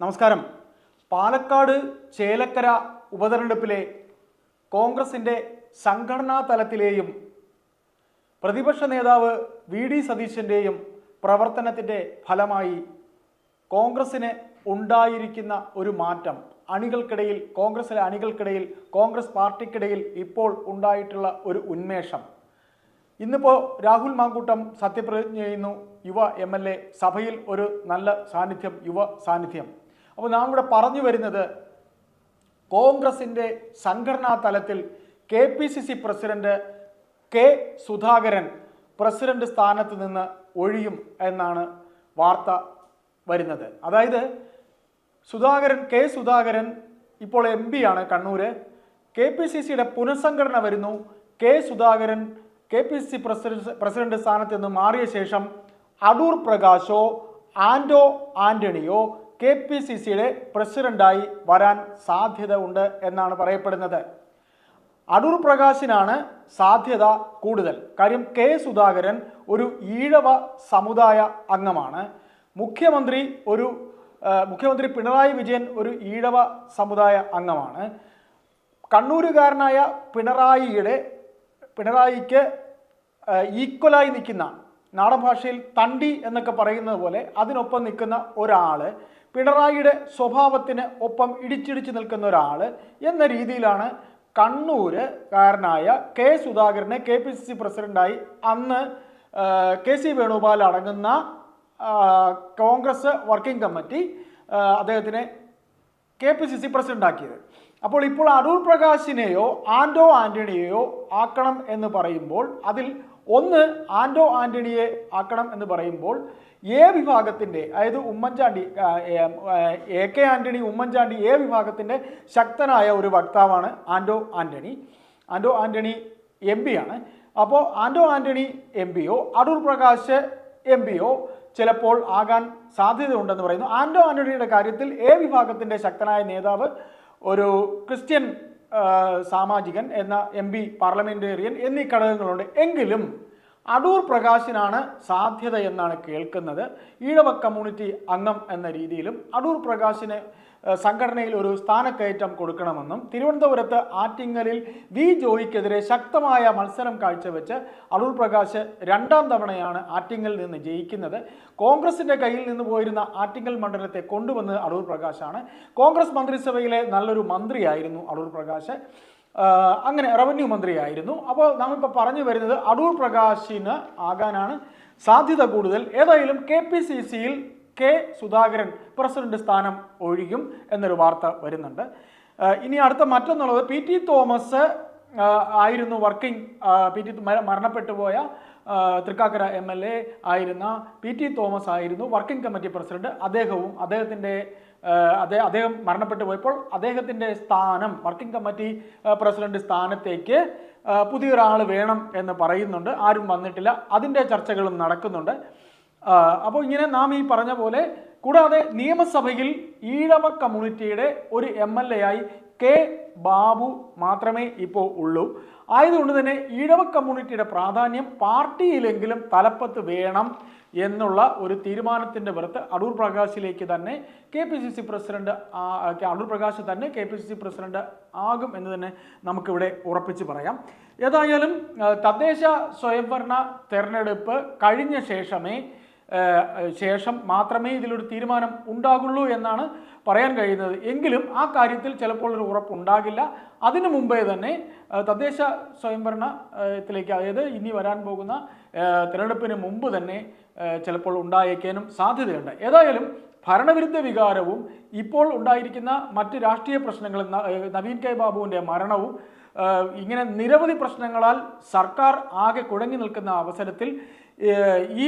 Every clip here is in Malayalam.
നമസ്കാരം. പാലക്കാട് ചേലക്കര ഉപതെരഞ്ഞെടുപ്പിലെ കോൺഗ്രസിന്റെ സംഘടനാ തലത്തിലെയും പ്രതിപക്ഷ നേതാവ് വി ഡി സതീശന്റെയും പ്രവർത്തനത്തിന്റെ ഫലമായി കോൺഗ്രസ്സിന് ഉണ്ടായിരിക്കുന്ന ഒരു മാറ്റം. അണികൾക്കിടയിൽ കോൺഗ്രസിലെ അണികൾക്കിടയിൽ കോൺഗ്രസ് പാർട്ടിക്കിടയിൽ ഇപ്പോൾ ഉണ്ടായിട്ടുള്ള ഒരു ഉന്മേഷം. ഇന്നിപ്പോൾ രാഹുൽ മാങ്കൂട്ടം സത്യപ്രതിജ്ഞ ചെയ്യുന്നു. യുവ എം സഭയിൽ ഒരു നല്ല സാന്നിധ്യം യുവ സാന്നിധ്യം. അപ്പോൾ നാം ഇവിടെ പറഞ്ഞു വരുന്നത് കോൺഗ്രസിന്റെ സംഘടനാ തലത്തിൽ K P C C president K Sudhakaran president സ്ഥാനത്ത് നിന്ന് ഒഴിയും എന്നാണ് വാർത്ത വരുന്നത്. അതായത് സുധാകരൻ കെ സുധാകരൻ ഇപ്പോൾ എം പി ആണ് കണ്ണൂര്. കെ പി സി സിയുടെ പുനഃസംഘടന വരുന്നു. K Sudhakaran K P C C president president സ്ഥാനത്ത് നിന്ന് മാറിയ ശേഷം അടൂർ പ്രകാശോ ആൻഡോ ആന്റണിയോ കെ പി സി സിയുടെ പ്രസിഡന്റായി വരാൻ സാധ്യത ഉണ്ട് എന്നാണ് പറയപ്പെടുന്നത്. അടൂർ പ്രകാശിനാണ് സാധ്യത കൂടുതൽ. കാര്യം കെ സുധാകരൻ ഒരു ഈഴവ സമുദായ അംഗമാണ്. മുഖ്യമന്ത്രി ഒരു മുഖ്യമന്ത്രി പിണറായി വിജയൻ ഒരു ഈഴവ സമുദായ അംഗമാണ്. കണ്ണൂരുകാരനായ പിണറായിയുടെ പിണറായിക്ക് ഈക്വലായി നിൽക്കുന്ന നാടൻ ഭാഷയിൽ തണ്ടി എന്നൊക്കെ പറയുന്നത് പോലെ അതിനൊപ്പം നിൽക്കുന്ന ഒരാൾ പിണറായിയുടെ സ്വഭാവത്തിന് ഒപ്പം ഇടിച്ചിടിച്ച് നിൽക്കുന്ന ഒരാൾ എന്ന രീതിയിലാണ് കണ്ണൂര് കാരനായ കെ സുധാകരനെ കെ പി സി സി പ്രസിഡന്റായി അന്ന് കെ സി വേണുഗോപാൽ അടങ്ങുന്ന കോൺഗ്രസ് വർക്കിംഗ് കമ്മിറ്റി അദ്ദേഹത്തിനെ കെ പി സി സി പ്രസിഡന്റാക്കിയത് അപ്പോൾ ഇപ്പോൾ അടൂർ പ്രകാശിനെയോ ആൻഡോ ആന്റണിയെയോ ആക്കണം എന്ന് പറയുമ്പോൾ അതിൽ ഒന്ന് ആൻഡോ ആന്റണിയെ ആക്കണം എന്ന് പറയുമ്പോൾ എ വിഭാഗത്തിന്റെ അതായത് Oommen Chandy A K Antony Oommen Chandy A വിഭാഗത്തിന്റെ ശക്തനായ ഒരു വക്താവാണ് ആൻഡോ ആന്റണി. ആൻഡോ ആന്റണി എം ആണ്. അപ്പോൾ ആൻഡോ ആന്റണി എം പിയോ അടൂർ പ്രകാശ് എം പിയോ ചിലപ്പോൾ ആകാൻ സാധ്യതയുണ്ടെന്ന് പറയുന്നു. ആൻഡോ ആന്റണിയുടെ കാര്യത്തിൽ എ വിഭാഗത്തിന്റെ ശക്തനായ നേതാവ് ഒരു ക്രിസ്ത്യൻ സാമാജികൻ എന്ന എം പി പാർലമെന്റേറിയൻ എന്നീ ഘടകങ്ങളുണ്ട്. എങ്കിലും അടൂർ പ്രകാശിനാണ് സാധ്യത എന്നാണ് കേൾക്കുന്നത്. ഈഴവ കമ്മ്യൂണിറ്റി അംഗം എന്ന രീതിയിലും അടൂർ പ്രകാശിന് സംഘടനയിൽ ഒരു സ്ഥാനക്കയറ്റം കൊടുക്കണമെന്നും തിരുവനന്തപുരത്ത് ആറ്റിങ്ങലിൽ വി ജോയിക്കെതിരെ ശക്തമായ മത്സരം കാഴ്ചവെച്ച് അടൂർ പ്രകാശ് രണ്ടാം തവണയാണ് ആറ്റിങ്ങൽ നിന്ന് ജയിക്കുന്നത്. കോൺഗ്രസിന്റെ കയ്യിൽ നിന്ന് പോയിരുന്ന ആറ്റിങ്ങൽ മണ്ഡലത്തെ കൊണ്ടുവന്നത് അടൂർ പ്രകാശാണ്. കോൺഗ്രസ് മന്ത്രിസഭയിലെ നല്ലൊരു മന്ത്രിയായിരുന്നു അടൂർ പ്രകാശ്. അങ്ങനെ റവന്യൂ മന്ത്രിയായിരുന്നു. അപ്പോൾ നാമിപ്പോൾ പറഞ്ഞു വരുന്നത് അടൂർ പ്രകാശിന് ആകാനാണ് സാധ്യത കൂടുതൽ. ഏതായാലും കെ പി സി സിയിൽ കെ സുധാകരൻ പ്രസിഡന്റ് സ്ഥാനം ഒഴിയും എന്നൊരു വാർത്ത വരുന്നുണ്ട്. ഇനി അടുത്ത മറ്റൊന്നുള്ളത് പി ടി തോമസ് ആയിരുന്നു വർക്കിംഗ് പി ടി മരണപ്പെട്ടു പോയ തൃക്കാക്കര എം എൽ എ ആയിരുന്ന പി ടി തോമസ് ആയിരുന്നു വർക്കിംഗ് കമ്മിറ്റി പ്രസിഡന്റ്. അദ്ദേഹവും അദ്ദേഹത്തിന്റെ അദ്ദേഹം അദ്ദേഹം മരണപ്പെട്ടു പോയപ്പോൾ അദ്ദേഹത്തിന്റെ സ്ഥാനം വർക്കിംഗ് കമ്മിറ്റി പ്രസിഡന്റ് സ്ഥാനത്തേക്ക് പുതിയൊരാൾ വേണം എന്ന് പറയുന്നുണ്ട്. ആരും വന്നിട്ടില്ല. അതിന്റെ ചർച്ചകളും നടക്കുന്നുണ്ട്. അപ്പോൾ ഇങ്ങനെ നാം ഈ പറഞ്ഞ പോലെ കൂടാതെ നിയമസഭയിൽ ഈഴവ കമ്മ്യൂണിറ്റിയുടെ ഒരു എം എൽ എ ആയി കെ ബാബു മാത്രമേ ഇപ്പോൾ ഉള്ളൂ. ആയതുകൊണ്ട് തന്നെ ഈഴവ കമ്മ്യൂണിറ്റിയുടെ പ്രാധാന്യം പാർട്ടിയിലെങ്കിലും തലപ്പത്ത് വേണം എന്നുള്ള ഒരു തീരുമാനത്തിന്റെ പുറത്ത് അടൂർ പ്രകാശിലേക്ക് തന്നെ K P C C president Adoor Prakash തന്നെ K P C C president ആകും എന്ന് തന്നെ നമുക്കിവിടെ ഉറപ്പിച്ച് പറയാം. ഏതായാലും തദ്ദേശ സ്വയംഭരണ തെരഞ്ഞെടുപ്പ് കഴിഞ്ഞ ശേഷമേ ശേഷം മാത്രമേ ഇതിലൊരു തീരുമാനം ഉണ്ടാകുള്ളൂ എന്നാണ് പറയാൻ കഴിയുന്നത്. എങ്കിലും ആ കാര്യത്തിൽ ചിലപ്പോൾ ഒരു ഉറപ്പുണ്ടാകില്ല. അതിനു മുമ്പേ തന്നെ തദ്ദേശ സ്വയംഭരണത്തിലേക്ക് അതായത് ഇനി വരാൻ പോകുന്ന തിരഞ്ഞെടുപ്പിന് മുമ്പ് തന്നെ ചിലപ്പോൾ ഉണ്ടായേക്കാനും സാധ്യതയുണ്ട്. ഏതായാലും ഭരണവിരുദ്ധ വികാരവും ഇപ്പോൾ ഉണ്ടായിരിക്കുന്ന മറ്റ് രാഷ്ട്രീയ പ്രശ്നങ്ങളും നവീൻ കെ ബാബുവിന്റെ മരണവും ഇങ്ങനെ നിരവധി പ്രശ്നങ്ങളാൽ സർക്കാർ ആകെ കുഴങ്ങി നിൽക്കുന്ന അവസരത്തിൽ ഈ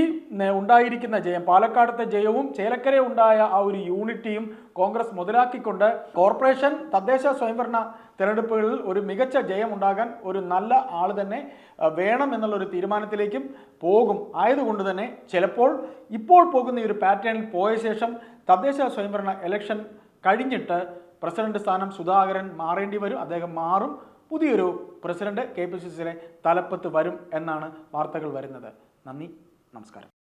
ഉണ്ടായിരിക്കുന്ന ജയം പാലക്കാടത്തെ ജയവും ചേലക്കര ഉണ്ടായ ആ ഒരു യൂണിറ്റിയും കോൺഗ്രസ് മുതലാക്കിക്കൊണ്ട് കോർപ്പറേഷൻ തദ്ദേശ സ്വയംഭരണ തെരഞ്ഞെടുപ്പുകളിൽ ഒരു മികച്ച ജയം ഉണ്ടാകാൻ ഒരു നല്ല ആൾ തന്നെ വേണം എന്നുള്ള ഒരു തീരുമാനത്തിലേക്കും പോകും. ആയതുകൊണ്ട് തന്നെ ചിലപ്പോൾ ഇപ്പോൾ പോകുന്ന ഈ ഒരു പാറ്റേണിൽ പോയ ശേഷം തദ്ദേശ സ്വയംഭരണ ഇലക്ഷൻ കഴിഞ്ഞിട്ട് പ്രസിഡന്റ് സ്ഥാനം സുധാകരൻ മാറേണ്ടി വരും അദ്ദേഹം മാറും. പുതിയൊരു പ്രസിഡന്റ് കെ പി സി സിയിലെ തലപ്പത്ത് വരും എന്നാണ് വാർത്തകൾ വരുന്നത്. നന്ദി നമസ്കാരം.